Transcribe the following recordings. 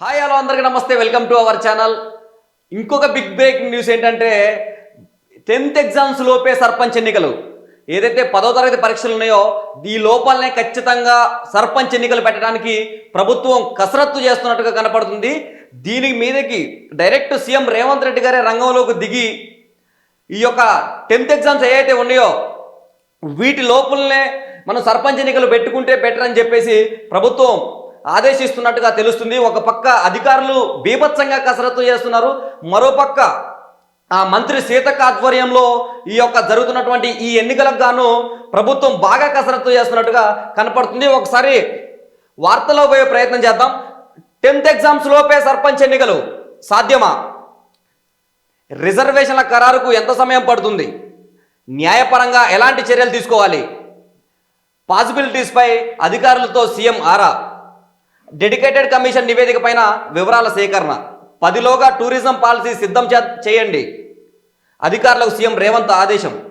Hi hello అందరికీ నమస్తే. Welcome to our channel ఇంకొక బిగ్ బ్రేకింగ్ న్యూస్ ఏంటంటే టెన్త్ ఎగ్జామ్స్ లోపే సర్పంచ్ ఎన్నికలు. ఏదైతే పదో తరగతి పరీక్షలు ఉన్నాయో ఈ లోపాలనే ఖచ్చితంగా సర్పంచ్ ఎన్నికలు పెట్టడానికి ప్రభుత్వం కసరత్తు చేస్తున్నట్టుగా కనపడుతుంది. దీని మీదకి డైరెక్ట్ సీఎం రేవంత్ రెడ్డి గారే రంగంలోకి దిగి ఈ యొక్క టెన్త్ ఎగ్జామ్స్ ఏవైతే ఉన్నాయో వీటి లోపలనే మనం సర్పంచ్ ఎన్నికలు పెట్టుకుంటే బెటర్ అని చెప్పేసి ప్రభుత్వం ఆదేశిస్తున్నట్టుగా తెలుస్తుంది. ఒక పక్క అధికారులు బీభత్సంగా కసరత్తు చేస్తున్నారు. మరో పక్క ఆ మంత్రి సీతక్క ఆధ్వర్యంలో ఈ యొక్క జరుగుతున్నటువంటి ఈ ఎన్నికలకు గాను ప్రభుత్వం బాగా కసరత్తు చేస్తున్నట్టుగా కనపడుతుంది. ఒకసారి వార్తలో పోయే ప్రయత్నం చేద్దాం. టెన్త్ ఎగ్జామ్స్ లోపే సర్పంచ్ ఎన్నికలు. సాధ్యమా? రిజర్వేషన్ల ఖరారుకు ఎంత సమయం పడుతుంది? న్యాయపరంగా ఎలాంటి చర్యలు తీసుకోవాలి? పాసిబిలిటీస్పై అధికారులతో సీఎం ఆరా? డెడికేటెడ్ కమిషన్ నివేదిక పైన వివరాల సేకరణ. పదిలోగా టూరిజం పాలసీ సిద్ధం చే- చేయండి. అధికారులకు సీఎం రేవంత్ ఆదేశం.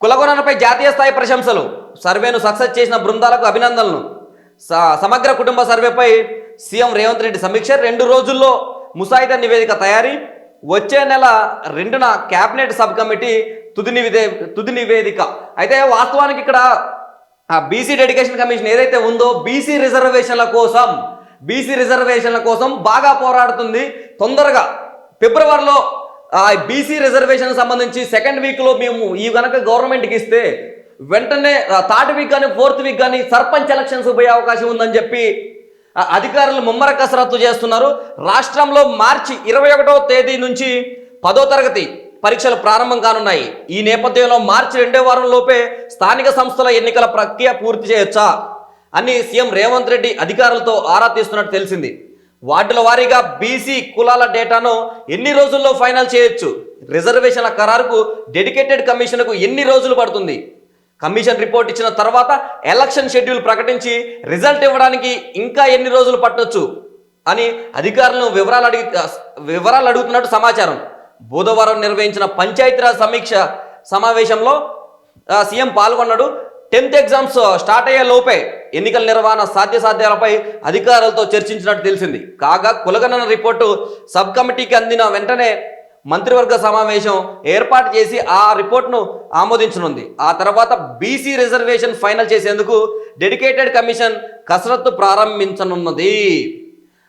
కులగొనపై జాతీయ స్థాయి ప్రశంసలు. సర్వేను సక్సెస్ చేసిన బృందాలకు అభినందనలు. స- సమగ్ర కుటుంబ సర్వేపై సీఎం రేవంత్ రెడ్డి సమీక్ష. రెండు రోజుల్లో ముసాయిదా నివేదిక తయారీ. వచ్చే నెల రెండున కేబినెట్ సబ్ కమిటీ తుది నివేదే తుది నివేదిక. అయితే వాస్తవానికి ఇక్కడ ఆ బీసీ డెడికేషన్ కమిషన్ ఏదైతే ఉందో బీసీ రిజర్వేషన్ల కోసం బీసీ రిజర్వేషన్ల కోసం బాగా పోరాడుతుంది. తొందరగా ఫిబ్రవరిలో ఆ బీసీ రిజర్వేషన్ సంబంధించి సెకండ్ వీక్లో మేము ఈ కనుక గవర్నమెంట్కి ఇస్తే వెంటనే థర్డ్ వీక్ కానీ ఫోర్త్ వీక్ కానీ సర్పంచ్ ఎలక్షన్స్ పోయే అవకాశం ఉందని చెప్పి అధికారులు ముమ్మర కసరత్తు చేస్తున్నారు. రాష్ట్రంలో మార్చి ఇరవై ఒకటో తేదీ నుంచి పదో తరగతి పరీక్షలు ప్రారంభం కానున్నాయి. ఈ నేపథ్యంలో మార్చి రెండో వారం లోపే స్థానిక సంస్థల ఎన్నికల ప్రక్రియ పూర్తి చేయొచ్చా? అని సీఎం రేవంత్ రెడ్డి అధికారులతో ఆరా తీస్తున్నట్టు తెలిసింది. వార్డుల వారీగా బీసీ కులాల డేటాను ఎన్ని రోజుల్లో ఫైనల్ చేయొచ్చు? రిజర్వేషన్ల ఖరారుకు డెడికేటెడ్ కమిషన్కు ఎన్ని రోజులు పడుతుంది? కమిషన్ రిపోర్ట్ ఇచ్చిన తర్వాత ఎలక్షన్ షెడ్యూల్ ప్రకటించి రిజల్ట్ ఇవ్వడానికి ఇంకా ఎన్ని రోజులు పట్టొచ్చు? అని అధికారులను వివరాలు అడిగి వివరాలు అడుగుతున్నట్టు సమాచారం. బుధవారం నిర్వహించిన పంచాయతీరాజ్ సమీక్ష సమావేశంలో సీఎం పాల్గొన్నాడు. టెన్త్ ఎగ్జామ్స్ స్టార్ట్ అయ్యే లోపే ఎన్నికల నిర్వహణ సాధ్యసాధ్యాలపై అధికారులతో చర్చించినట్టు తెలిసింది. కాగా కులగణన రిపోర్టు సబ్ కమిటీకి అందిన వెంటనే మంత్రివర్గ సమావేశం ఏర్పాటు చేసి ఆ రిపోర్ట్ను ఆమోదించనుంది. ఆ తర్వాత బీసీ రిజర్వేషన్ ఫైనల్ చేసేందుకు డెడికేటెడ్ కమిషన్ కసరత్తు ప్రారంభించనున్నది.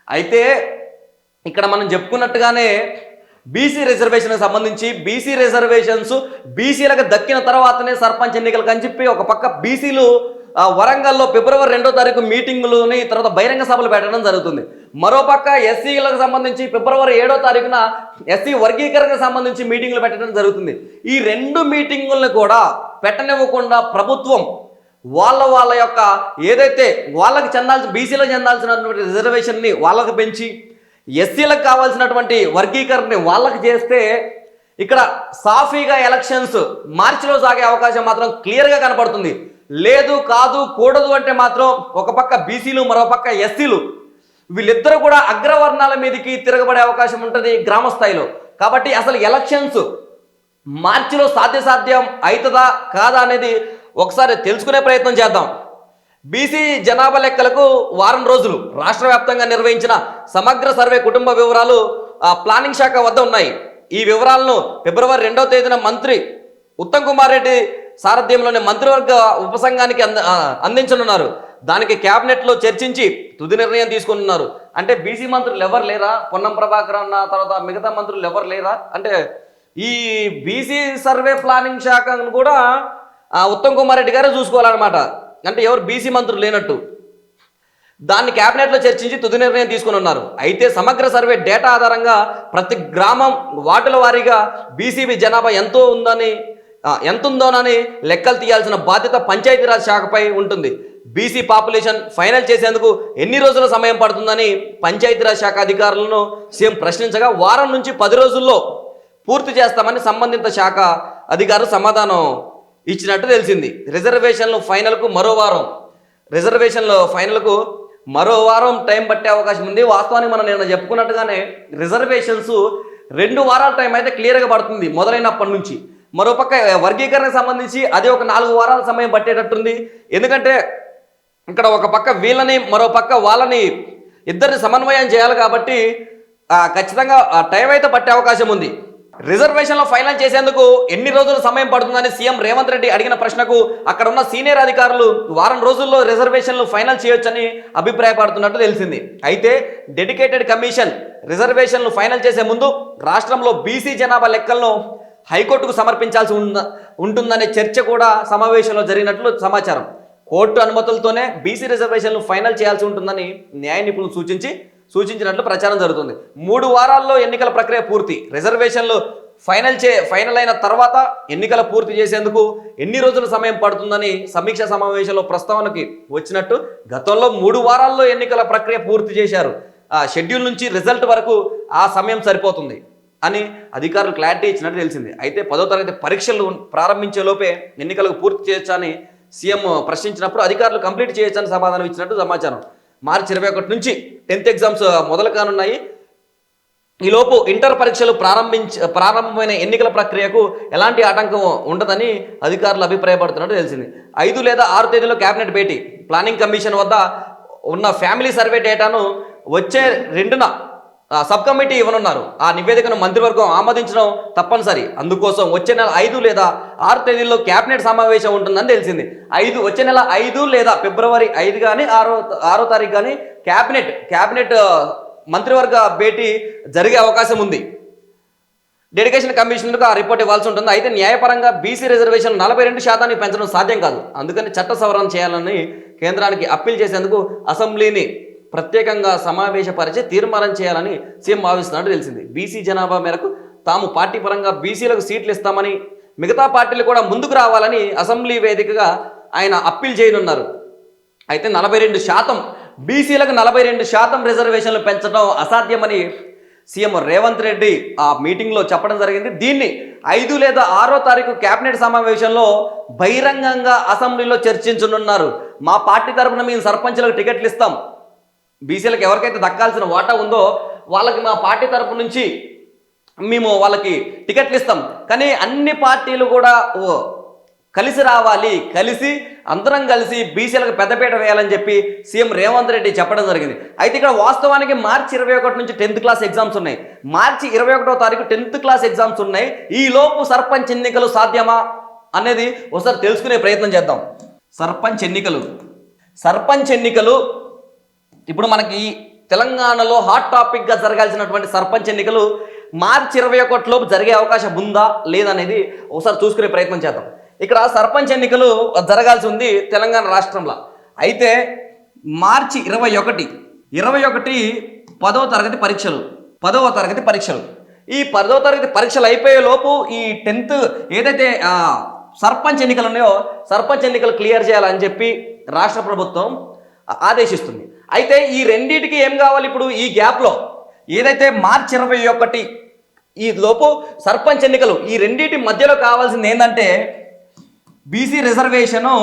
అయితే ఇక్కడ మనం చెప్పుకున్నట్టుగానే బీసీ రిజర్వేషన్కి సంబంధించి బీసీ రిజర్వేషన్స్ బీసీలకు దక్కిన తర్వాతనే సర్పంచ్ ఎన్నికలకు అని చెప్పి ఒక పక్క బీసీలు వరంగల్లో ఫిబ్రవరి రెండో తారీఖు మీటింగులని తర్వాత బహిరంగ సభలు పెట్టడం జరుగుతుంది. మరోపక్క ఎస్సీలకు సంబంధించి ఫిబ్రవరి ఏడో తారీఖున ఎస్సీ వర్గీకరణకు సంబంధించి మీటింగులు పెట్టడం జరుగుతుంది. ఈ రెండు మీటింగులను కూడా పెట్టనివ్వకుండా ప్రభుత్వం వాళ్ళ వాళ్ళ యొక్క ఏదైతే వాళ్ళకి చెందాల్సిన బీసీలకు చెందాల్సినటువంటి రిజర్వేషన్ని వాళ్ళకి పెంచి ఎస్సీలకు కావాల్సినటువంటి వర్గీకరణని వాళ్ళకి చేస్తే ఇక్కడ సాఫీగా ఎలక్షన్స్ మార్చిలో సాగే అవకాశం మాత్రం క్లియర్గా కనపడుతుంది. లేదు కాదు కూడదు అంటే మాత్రం ఒక పక్క బీసీలు మరో పక్క ఎస్సీలు. వీళ్ళిద్దరూ కూడా అగ్రవర్ణాల మీదకి తిరగబడే అవకాశం ఉంటుంది గ్రామ స్థాయిలో. కాబట్టి అసలు ఎలక్షన్స్ మార్చిలో సాధ్యసాధ్యం అవుతుందా కాదా అనేది ఒకసారి తెలుసుకునే ప్రయత్నం చేద్దాం. బీసీ జనాభా లెక్కలకు వారం రోజులు రాష్ట్ర వ్యాప్తంగా నిర్వహించిన సమగ్ర సర్వే కుటుంబ వివరాలు ప్లానింగ్ శాఖ వద్ద ఉన్నాయి. ఈ వివరాలను ఫిబ్రవరి రెండవ తేదీన మంత్రి ఉత్తమ్ కుమార్ రెడ్డి సారథ్యంలోని మంత్రివర్గ ఉపసంఘానికి అంద అందించనున్నారు. దానికి క్యాబినెట్లో చర్చించి తుది నిర్ణయం తీసుకున్నారు అంటే బీసీ మంత్రులు ఎవరు లేరా? పొన్నం ప్రభాకర్ అన్న తర్వాత మిగతా మంత్రులు ఎవరు లేరా? అంటే ఈ బీసీ సర్వే ప్లానింగ్ శాఖను కూడా ఉత్తమ్ కుమార్ రెడ్డి గారే చూసుకోవాలన్నమాట. అంటే ఎవరు బీసీ మంత్రులు లేనట్టు. దాన్ని క్యాబినెట్లో చర్చించి తుది నిర్ణయం తీసుకుని ఉన్నారు. అయితే సమగ్ర సర్వే డేటా ఆధారంగా ప్రతి గ్రామం వాటల వారీగా బీసీబీ జనాభా ఎంతో ఉందని ఎంత ఉందోనని లెక్కలు తీయాల్సిన బాధ్యత పంచాయతీరాజ్ శాఖపై ఉంటుంది. బీసీ పాపులేషన్ ఫైనల్ చేసేందుకు ఎన్ని రోజుల సమయం పడుతుందని పంచాయతీరాజ్ శాఖ అధికారులను సీఎం ప్రశ్నించగా వారం నుంచి పది రోజుల్లో పూర్తి చేస్తామని సంబంధిత శాఖ అధికారులు సమాధానం ఇచ్చినట్టు తెలిసింది. రిజర్వేషన్లు ఫైనల్కు మరో వారం. రిజర్వేషన్లో ఫైనల్కు మరో వారం టైం పట్టే అవకాశం ఉంది. వాస్తవానికి మనం నిన్న చెప్పుకున్నట్టుగానే రిజర్వేషన్స్ రెండు వారాల టైం అయితే క్లియర్గా పడుతుంది మొదలైనప్పటి నుంచి. మరోపక్క వర్గీకరణకు సంబంధించి అది ఒక నాలుగు వారాల సమయం పట్టేటట్టుంది. ఎందుకంటే ఇక్కడ ఒక పక్క వీళ్ళని మరో పక్క వాళ్ళని ఇద్దరిని సమన్వయం చేయాలి కాబట్టి ఖచ్చితంగా టైం అయితే పట్టే అవకాశం ఉంది. రిజర్వేషన్లో ఫైనల్ చేసేందుకు ఎన్ని రోజులు సమయం పడుతుందని సీఎం రేవంత్ రెడ్డి అడిగిన ప్రశ్నకు అక్కడ ఉన్న సీనియర్ అధికారులు వారం రోజుల్లో రిజర్వేషన్లు ఫైనల్ చేయొచ్చని అభిప్రాయపడుతున్నట్టు తెలిసింది. అయితే డెడికేటెడ్ కమిషన్ రిజర్వేషన్లు ఫైనల్ చేసే ముందు రాష్ట్రంలో బీసీ జనాభా లెక్కలను హైకోర్టుకు సమర్పించాల్సి ఉంద ఉంటుందనే చర్చ కూడా సమావేశంలో జరిగినట్లు సమాచారం. కోర్టు అనుమతులతోనే బీసీ రిజర్వేషన్లు ఫైనల్ చేయాల్సి ఉంటుందని న్యాయ నిపుణులు సూచించి సూచించినట్లు ప్రచారం జరుగుతుంది. మూడు వారాల్లో ఎన్నికల ప్రక్రియ పూర్తి. రిజర్వేషన్లు ఫైనల్ చే ఫైనల్ అయిన తర్వాత ఎన్నికల పూర్తి చేసేందుకు ఎన్ని రోజుల సమయం పడుతుందని సమీక్ష సమావేశంలో ప్రస్తావనకి వచ్చినట్టు గతంలో మూడు వారాల్లో ఎన్నికల ప్రక్రియ పూర్తి చేశారు. ఆ షెడ్యూల్ నుంచి రిజల్ట్ వరకు ఆ సమయం సరిపోతుంది అని అధికారులు క్లారిటీ ఇచ్చినట్టు తెలిసింది. అయితే పదో తరగతి పరీక్షలు ప్రారంభించే లోపే ఎన్నికలకు పూర్తి చేయొచ్చని సీఎం ప్రశ్నించినప్పుడు అధికారులు కంప్లీట్ చేయొచ్చని సమాధానం ఇచ్చినట్టు సమాచారం. మార్చి ఇరవై ఒకటి నుంచి టెన్త్ ఎగ్జామ్స్ మొదలు కానున్నాయి. ఈలోపు ఇంటర్ పరీక్షలు ప్రారంభించ ప్రారంభమైన ఎన్నికల ప్రక్రియకు ఎలాంటి ఆటంకం ఉండదని అధికారులు అభిప్రాయపడుతున్నట్టు తెలిసింది. ఐదు లేదా ఆరు తేదీలో కేబినెట్ భేటీ. ప్లానింగ్ కమిషన్ వద్ద ఉన్న ఫ్యామిలీ సర్వే డేటాను వచ్చే రెండున సబ్ కమిటీ ఇవ్వనున్నారు. ఆ నివేదికను మంత్రివర్గం ఆమోదించడం తప్పనిసరి. అందుకోసం వచ్చే నెల ఐదు లేదా ఆరు తేదీల్లో కేబినెట్ సమావేశం ఉంటుందని తెలిసింది. ఐదు వచ్చే నెల ఐదు లేదా ఫిబ్రవరి ఐదు కానీ ఆరో ఆరో తారీఖు కానీ కేబినెట్ కేబినెట్ మంత్రివర్గ భేటీ జరిగే అవకాశం ఉంది. డెడికేషన్ కమిషనర్కు ఆ రిపోర్ట్ ఇవ్వాల్సి ఉంటుంది. అయితే న్యాయపరంగా బీసీ రిజర్వేషన్ నలభై రెండు శాతానికి పెంచడం సాధ్యం కాదు. అందుకని చట్ట సవరణ చేయాలని కేంద్రానికి అప్పీల్ చేసేందుకు అసెంబ్లీని ప్రత్యేకంగా సమావేశపరిచి తీర్మానం చేయాలని సీఎం భావిస్తున్నట్టు తెలిసింది. బీసీ జనాభా మేరకు తాము పార్టీ పరంగా బీసీలకు సీట్లు ఇస్తామని మిగతా పార్టీలు కూడా ముందుకు రావాలని అసెంబ్లీ వేదికగా ఆయన అప్పీల్ చేయనున్నారు. అయితే నలభై రెండు శాతం బీసీలకు నలభై రెండు శాతం రిజర్వేషన్లు పెంచడం అసాధ్యమని సీఎం రేవంత్ రెడ్డి ఆ మీటింగ్లో చెప్పడం జరిగింది. దీన్ని ఐదు లేదా ఆరో తారీఖు కేబినెట్ సమావేశంలో బహిరంగంగా అసెంబ్లీలో చర్చించనున్నారు. మా పార్టీ తరపున మేము సర్పంచ్లకు టికెట్లు ఇస్తాం. బీసీలకు ఎవరికైతే దక్కాల్సిన వాటా ఉందో వాళ్ళకి మా పార్టీ తరపు నుంచి మేము వాళ్ళకి టికెట్లు ఇస్తాం. కానీ అన్ని పార్టీలు కూడా ఓ కలిసి రావాలి కలిసి అందరం కలిసి బీసీలకు పెద్దపీట వేయాలని చెప్పి సీఎం రేవంత్ రెడ్డి చెప్పడం జరిగింది. అయితే ఇక్కడ వాస్తవానికి మార్చి ఇరవై ఒకటి నుంచి టెన్త్ క్లాస్ ఎగ్జామ్స్ ఉన్నాయి. మార్చి ఇరవై ఒకటో తారీఖు టెన్త్ క్లాస్ ఎగ్జామ్స్ ఉన్నాయి. ఈ లోపు సర్పంచ్ ఎన్నికలు సాధ్యమా అనేది ఒకసారి తెలుసుకునే ప్రయత్నం చేద్దాం. సర్పంచ్ ఎన్నికలు. సర్పంచ్ ఎన్నికలు ఇప్పుడు మనకి తెలంగాణలో హాట్ టాపిక్గా జరగాల్సినటువంటి సర్పంచ్ ఎన్నికలు మార్చి ఇరవై ఒకటిలోపు జరిగే అవకాశం ఉందా లేదనేది ఒకసారి చూసుకునే ప్రయత్నం చేద్దాం. ఇక్కడ సర్పంచ్ ఎన్నికలు జరగాల్సి ఉంది తెలంగాణ రాష్ట్రంలో. అయితే మార్చి ఇరవై ఒకటి ఇరవై ఒకటి పదవ తరగతి పరీక్షలు పదవ తరగతి పరీక్షలు. ఈ పదవ తరగతి పరీక్షలు అయిపోయే లోపు ఈ టెన్త్ ఏదైతే సర్పంచ్ ఎన్నికలు ఉన్నాయో సర్పంచ్ ఎన్నికలు క్లియర్ చేయాలని చెప్పి రాష్ట్ర ప్రభుత్వం ఆదేశిస్తుంది. అయితే ఈ రెండింటికి ఏం కావాలి ఇప్పుడు ఈ గ్యాప్లో? ఏదైతే మార్చి ఇరవై ఒకటి ఈ లోపు సర్పంచ్ ఎన్నికలు ఈ రెండింటి మధ్యలో కావాల్సింది ఏంటంటే బీసీ రిజర్వేషను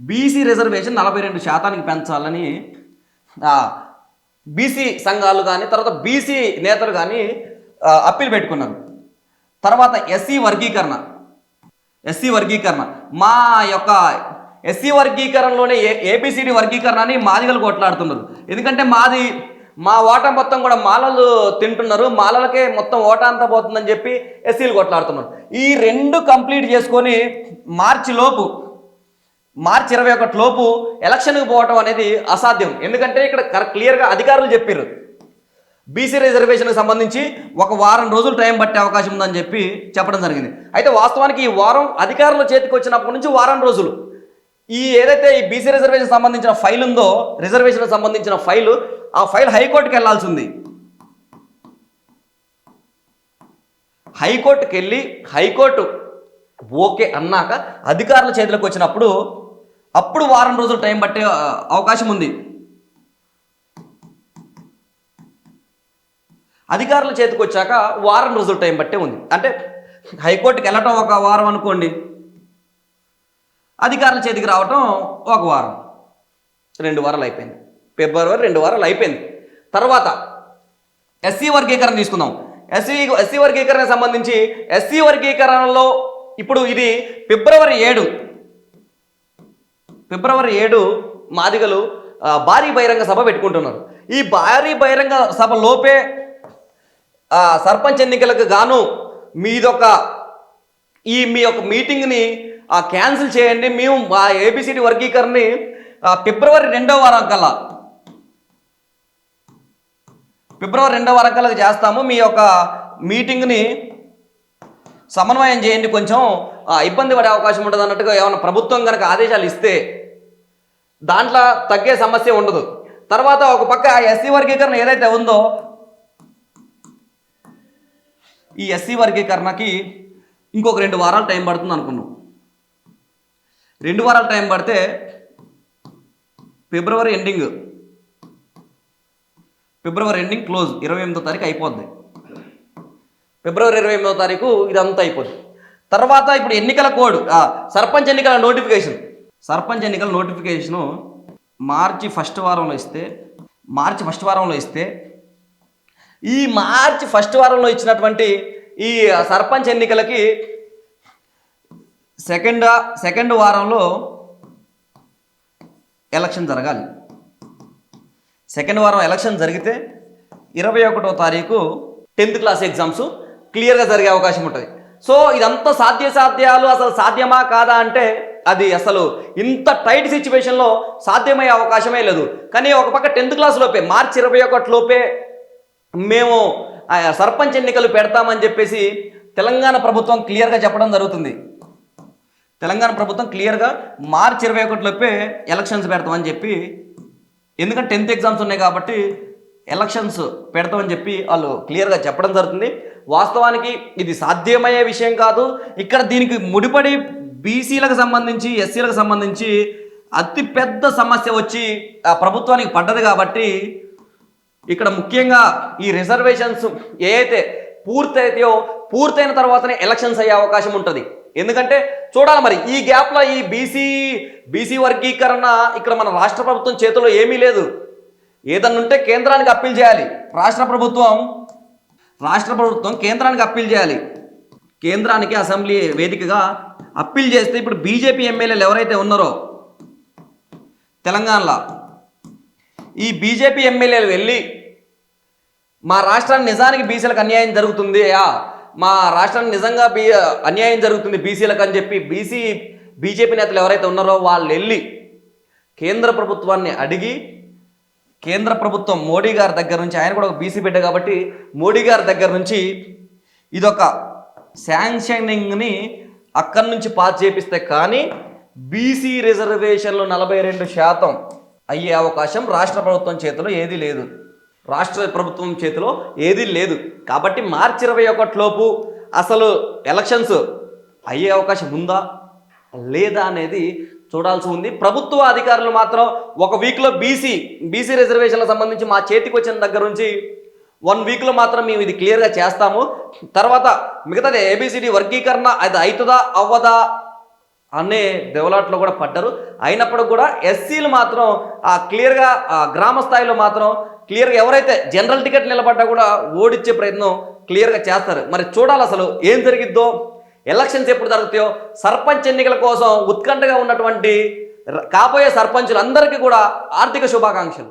బీసీ రిజర్వేషన్ నలభై రెండు శాతానికి పెంచాలని బీసీ సంఘాలు కానీ తర్వాత బీసీ నేతలు కానీ అప్పీల్ పెట్టుకున్నారు. తర్వాత ఎస్సీ వర్గీకరణ. ఎస్సీ వర్గీకరణ. మా యొక్క ఎస్సీ వర్గీకరణలోనే ఏ ఏబిసిడి వర్గీకరణ అని మాదిగలు కొట్లాడుతున్నారు. ఎందుకంటే మాది మా ఓటా మొత్తం కూడా మాలలు తింటున్నారు. మాలలకే మొత్తం ఓటా అంతా పోతుందని చెప్పి ఎస్సీలు కొట్లాడుతున్నారు. ఈ రెండు కంప్లీట్ చేసుకొని మార్చి లోపు మార్చి ఇరవై ఒకటి లోపు ఎలక్షన్కి పోవటం అనేది అసాధ్యం. ఎందుకంటే ఇక్కడ క్లియర్గా అధికారులు చెప్పారు బీసీ రిజర్వేషన్కి సంబంధించి ఒక వారం రోజులు టైం పట్టే అవకాశం ఉందని చెప్పి చెప్పడం జరిగింది. అయితే వాస్తవానికి ఈ వారం అధికారుల చేతికి వచ్చినప్పటి నుంచి వారం రోజులు. ఈ ఏదైతే ఈ బీసీ రిజర్వేషన్ సంబంధించిన ఫైల్ ఉందో రిజర్వేషన్ సంబంధించిన ఫైలు ఆ ఫైల్ హైకోర్టుకి వెళ్ళాల్సి ఉంది హైకోర్టుకి వెళ్ళి హైకోర్టు ఓకే అన్నాక అధికారుల చేతిలోకి వచ్చినప్పుడు అప్పుడు వారం రోజులు టైం పట్టే అవకాశం ఉంది. అధికారుల చేతికి వచ్చాక వారం రోజులు టైం పట్టే ఉంది. అంటే హైకోర్టుకి వెళ్ళటం ఒక వారం అనుకోండి. అధికారుల చేతికి రావటం ఒక వారం. రెండు వారాలు అయిపోయింది. ఫిబ్రవరి రెండు వారాలు అయిపోయింది. తర్వాత ఎస్సీ వర్గీకరణ తీసుకుందాం. ఎస్సీ ఎస్సీ వర్గీకరణకు సంబంధించి ఎస్సీ వర్గీకరణలో ఇప్పుడు ఇది ఫిబ్రవరి ఏడు. ఫిబ్రవరి ఏడు మాదిగలు భారీ బహిరంగ సభ పెట్టుకుంటున్నారు. ఈ భారీ బహిరంగ సభ లోపే సర్పంచ్ ఎన్నికలకు గాను మీదొక ఈ మీ యొక్క మీటింగ్ని ఆ, క్యాన్సిల్ చేయండి. మేము మా ఏబిసిడి వర్గీకరణని ఫిబ్రవరి రెండో వారం కల్లా ఫిబ్రవరి రెండో వారం కల్లా చేస్తాము. మీ యొక్క మీటింగ్ని సమన్వయం చేయండి. కొంచెం ఇబ్బంది పడే అవకాశం ఉంటుంది అన్నట్టుగా ఏమైనా ప్రభుత్వం కనుక ఆదేశాలు ఇస్తే దాంట్లో తగ్గే సమస్య ఉండదు. తర్వాత ఒక పక్క ఎస్సీ వర్గీకరణ ఏదైతే ఉందో ఈ ఎస్సీ వర్గీకరణకి ఇంకొక రెండు వారాలు టైం పడుతుంది అనుకున్నాం. రెండు వారాలు టైం పడితే ఫిబ్రవరి ఎండింగ్ ఫిబ్రవరి ఎండింగ్ క్లోజ్ ఇరవై ఎనిమిదో తారీఖు అయిపోద్ది. ఫిబ్రవరి ఇరవై ఎనిమిదో తారీఖు ఇదంతా అయిపోద్ది. తర్వాత ఇప్పుడు ఎన్నికల కోడ్ ఆ, సర్పంచ్ ఎన్నికల నోటిఫికేషన్. సర్పంచ్ ఎన్నికల నోటిఫికేషను మార్చి ఫస్ట్ వారంలో ఇస్తే మార్చి ఫస్ట్ వారంలో ఇస్తే ఈ మార్చి ఫస్ట్ వారంలో ఇచ్చినటువంటి ఈ సర్పంచ్ ఎన్నికలకి సెకండ్ సెకండ్ వారంలో ఎలక్షన్ జరగాలి. సెకండ్ వారం ఎలక్షన్ జరిగితే ఇరవై ఒకటో తారీఖు టెన్త్ క్లాస్ ఎగ్జామ్స్ క్లియర్గా జరిగే అవకాశం ఉంటుంది. సో ఇదంతా సాధ్య సాధ్యాలు అసలు సాధ్యమా కాదా అంటే అది అసలు ఇంత టైట్ సిచ్యువేషన్లో సాధ్యమయ్యే అవకాశమే లేదు. కానీ ఒక పక్క టెన్త్ క్లాస్ లోపే మార్చి ఇరవై ఒకటి లోపే మేము ఆ సర్పంచ్ ఎన్నికలు పెడతామని చెప్పేసి తెలంగాణ ప్రభుత్వం క్లియర్గా చెప్పడం జరుగుతుంది. తెలంగాణ ప్రభుత్వం క్లియర్గా మార్చి ఇరవై ఒకటిలోపే ఎలక్షన్స్ పెడతామని చెప్పి ఎందుకంటే టెన్త్ ఎగ్జామ్స్ ఉన్నాయి కాబట్టి ఎలక్షన్స్ పెడతామని చెప్పి వాళ్ళు క్లియర్గా చెప్పడం జరుగుతుంది. వాస్తవానికి ఇది సాధ్యమయ్యే విషయం కాదు. ఇక్కడ దీనికి ముడిపడి బీసీలకు సంబంధించి ఎస్సీలకు సంబంధించి అతి పెద్ద సమస్య వచ్చి ఆ ప్రభుత్వానికి పడ్డది కాబట్టి ఇక్కడ ముఖ్యంగా ఈ రిజర్వేషన్స్ ఏ అయితే పూర్తయితాయో పూర్తయిన తర్వాతనే ఎలక్షన్స్ అయ్యే అవకాశం ఉంటుంది. ఎందుకంటే చూడాలి మరి ఈ గ్యాప్లో ఈ బీసీ బీసీ వర్గీకరణ ఇక్కడ మన రాష్ట్ర ప్రభుత్వం చేతిలో ఏమీ లేదు. ఏదన్నా ఉంటే కేంద్రానికి అప్పీల్ చేయాలి. రాష్ట్ర ప్రభుత్వం రాష్ట్ర ప్రభుత్వం కేంద్రానికి అప్పీల్ చేయాలి. కేంద్రానికి అసెంబ్లీ వేదికగా అప్పీల్ చేస్తే ఇప్పుడు బీజేపీ ఎమ్మెల్యేలు ఎవరైతే ఉన్నారో తెలంగాణలో ఈ బీజేపీ ఎమ్మెల్యేలు వెళ్ళి మా రాష్ట్రాన్ని నిజానికి బీసీలకు అన్యాయం జరుగుతుంది మా రాష్ట్రానికి నిజంగా బీ అన్యాయం జరుగుతుంది బీసీలకు అని చెప్పి బీసీ బీజేపీ నేతలు ఎవరైతే ఉన్నారో వాళ్ళు వెళ్ళి కేంద్ర ప్రభుత్వాన్ని అడిగి కేంద్ర ప్రభుత్వం మోడీ గారి దగ్గర నుంచి ఆయన కూడా ఒక బీసీ బిడ్డ కాబట్టి మోడీ గారి దగ్గర నుంచి ఇదొక శాంక్షనింగ్ని అక్కడి నుంచి పాస్ చేపిస్తే కానీ బీసీ రిజర్వేషన్లు నలభై రెండు శాతం అయ్యే అవకాశం రాష్ట్ర ప్రభుత్వం చేతిలో ఏదీ లేదు. రాష్ట్ర ప్రభుత్వం చేతిలో ఏదీ లేదు. కాబట్టి మార్చి ఇరవై ఒకటిలోపు అసలు ఎలక్షన్స్ అయ్యే అవకాశం ఉందా? లేదా అనేది చూడాల్సి ఉంది. ప్రభుత్వ అధికారులు మాత్రం ఒక వీక్లో బీసీ బీసీ రిజర్వేషన్లకు సంబంధించి మా చేతికి వచ్చిన దగ్గర నుంచి వన్ వీక్లో మాత్రం మేము ఇది క్లియర్గా చేస్తాము. తర్వాత మిగతాది ఏబిసిడి వర్గీకరణ అది అవుతుందా అవ్వదా అనే దెవలాట్లో కూడా పడ్డారు. అయినప్పటికి కూడా ఎస్సీలు మాత్రం ఆ క్లియర్గా ఆ గ్రామ స్థాయిలో మాత్రం క్లియర్గా ఎవరైతే జనరల్ టికెట్ నిలబడ్డా కూడా ఓడించే ప్రయత్నం క్లియర్గా చేస్తారు. మరి చూడాలి అసలు ఏం జరిగిద్దో ఎలక్షన్స్ ఎప్పుడు జరుగుతాయో సర్పంచ్ ఎన్నికల కోసం ఉత్కంఠగా ఉన్నటువంటి కాబోయే సర్పంచులందరికీ కూడా ఆర్థిక శుభాకాంక్షలు.